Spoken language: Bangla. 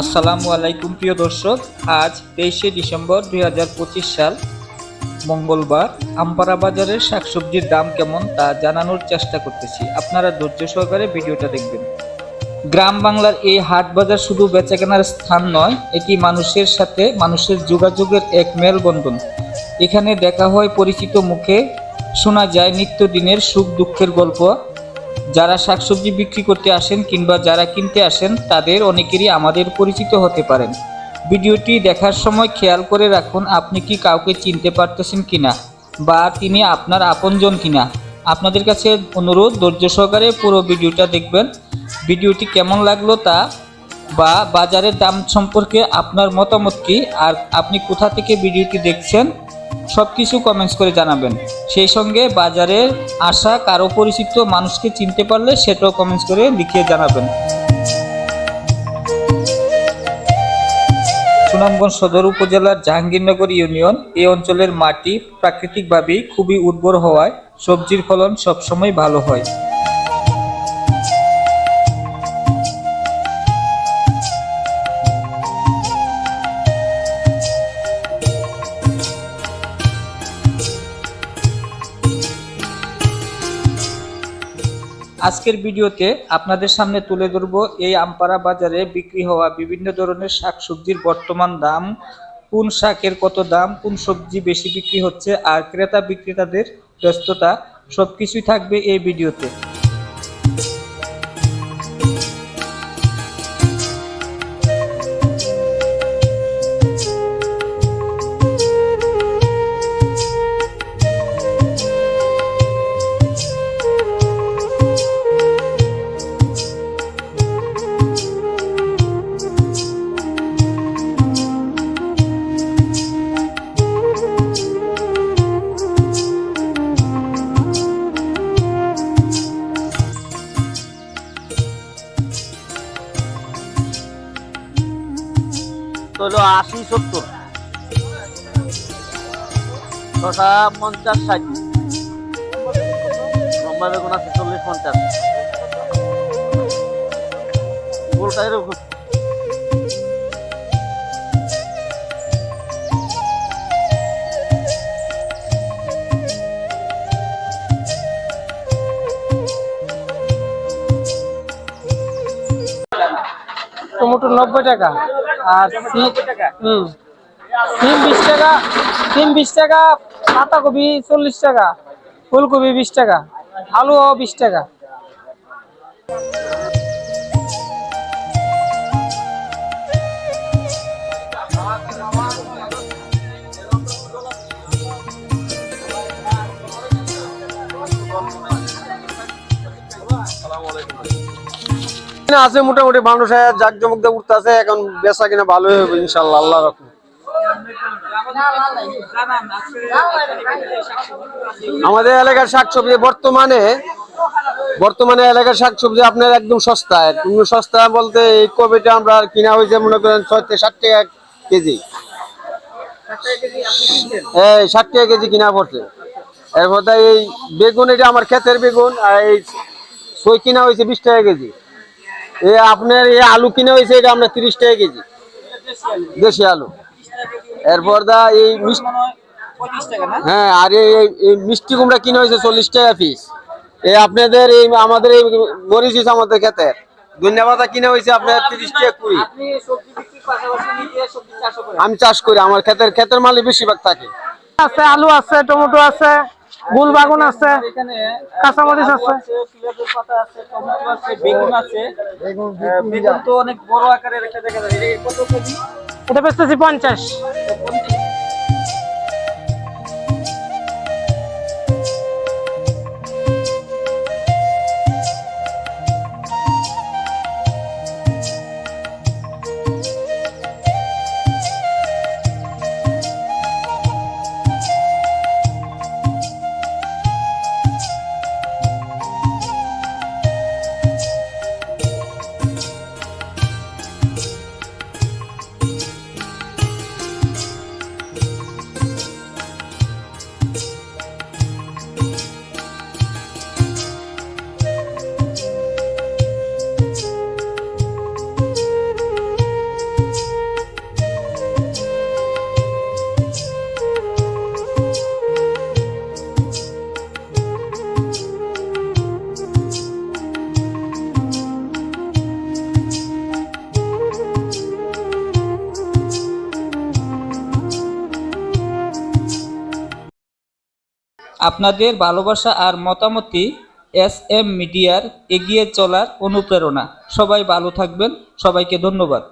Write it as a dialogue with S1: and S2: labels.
S1: আসসালামু আলাইকুম, প্রিয় দর্শক। আজ তেইশে ডিসেম্বর দু হাজার পঁচিশ সাল, মঙ্গলবার। আমপাড়া বাজারের শাকসবজির দাম কেমন তা জানানোর চেষ্টা করতেছি। আপনারা ধৈর্য সহকারে ভিডিওটা দেখবেন। গ্রাম বাংলার এই হাট বাজার শুধু বেচাকেনার স্থান নয়, এটি মানুষের সাথে মানুষের যোগাযোগের এক মেলবন্ধন। এখানে দেখা হয় পরিচিত মুখে, শোনা যায় নিত্যদিনের সুখ দুঃখের গল্প। যারা শাকসবজি বিক্রি করতে আসেন কিংবা যারা কিনতে আসেন, তাদের অনেকেরই আমাদের পরিচিত হতে পারেন। ভিডিওটি দেখার সময় খেয়াল করে রাখুন, আপনি কি কাউকে চিনতে পারতেছেন কিনা বা তিনি আপনার আপনজন কিনা। আপনাদের কাছে অনুরোধ, ধৈর্য সহকারে পুরো ভিডিওটা দেখবেন। ভিডিওটি কেমন লাগল তা বা বাজারের দাম সম্পর্কে আপনার মতামত কি, আর আপনি কোথা থেকে ভিডিওটি দেখছেন সব কিছু কমেন্টস করে জানাবেন। সেই সঙ্গে বাজারের আসা কারও পরিচিত মানুষকে চিনতে পারলে সেটাও কমেন্টস করে লিখিয়ে জানাবেন। সুনামগঞ্জ সদর উপজেলার জাহাঙ্গীরনগর ইউনিয়ন এই অঞ্চলের মাটি প্রাকৃতিকভাবেই খুবই উর্বর হওয়ায় সবজির ফলন সবসময় ভালো হয়। আজকের ভিডিওতে আপনাদের সামনে তুলে ধরব এই আমপাড়া বাজারে বিক্রি হওয়া বিভিন্ন ধরনের শাকসবজির বর্তমান দাম, কোন শাকের কত দাম, কোন সবজি বেশি বিক্রি হচ্ছে, আর ক্রেতা বিক্রেতাদের ব্যস্ততা সব কিছুই থাকবে এই ভিডিওতে।
S2: হলো আশি সত্তর। ছটা পঞ্চাশ ষাট। লম্বা বেগুন আছে চল্লিশ পঞ্চাশ। গোলটা এরকম
S3: টমেটো নব্বই টাকা। আর সি- হুম। সিম বিশ টাকা, সিম বিশ টাকা, পাতাকপি চল্লিশ টাকা, ফুলকপি বিশ টাকা, আলুও বিশ টাকা।
S4: এখানে আছে মোটামুটি মানুষ জাক জমক দিয়ে উঠতে আছে, এখন বেচা কিনা ভালোই হবে ইনশাল্লাহ আল্লাহ রকম আমাদের এলাকার শাকসবজি বর্তমানে বর্তমানে এলাকার শাকসবজি আপনার একদম সস্তা একদম সস্তা বলতে এই কবিটা আমরা কিনা হয়েছে মনে করেন ছয় থেকে ষাট টাকা কেজি। এই ষাট টাকা কেজি কিনা পড়ছে। এরপর এই বেগুন, এটা আমার ক্ষেতের বেগুন, আর এই সই কিনা হয়েছে বিশ টাকা কেজি। এ আপনার এই আলু কিনা হয়েছে, এটা আপনার তিরিশ টাকা কেজি। দেশি আলু। এরপর দা এই হ্যাঁ আর এই মিষ্টি কুমড়া কিনা হয়েছে চল্লিশ টাকা পিস এই আপনাদের এই আমাদের এই মরিচিস আমাদের ক্ষেতের ধন্যবাদ কিনা হয়েছে আপনার তিরিশ টাকা কুড়ি। আমি চাষ করি, আমার ক্ষেতের ক্ষেতের মালই বেশিরভাগ থাকে।
S3: আছে, আলু আছে, টমেটো আছে। গুল বাগুন আছে
S1: এখানে
S3: কাঁচামরিচ আছে।
S1: পেঁয়াজের পাতা আছে টমেটো আছে বেগুন আছে। বেগুন তো অনেক বড় আকারের একটা দেখা যায় এটা কত কেজি?
S3: এটা বেচতেছি পঞ্চাশ।
S1: আপনাদের ভালোবাসা আর মতামতই এস এম মিডিয়ার এগিয়ে চলার অনুপ্রেরণা। সবাই ভালো থাকবেন। সবাইকে ধন্যবাদ।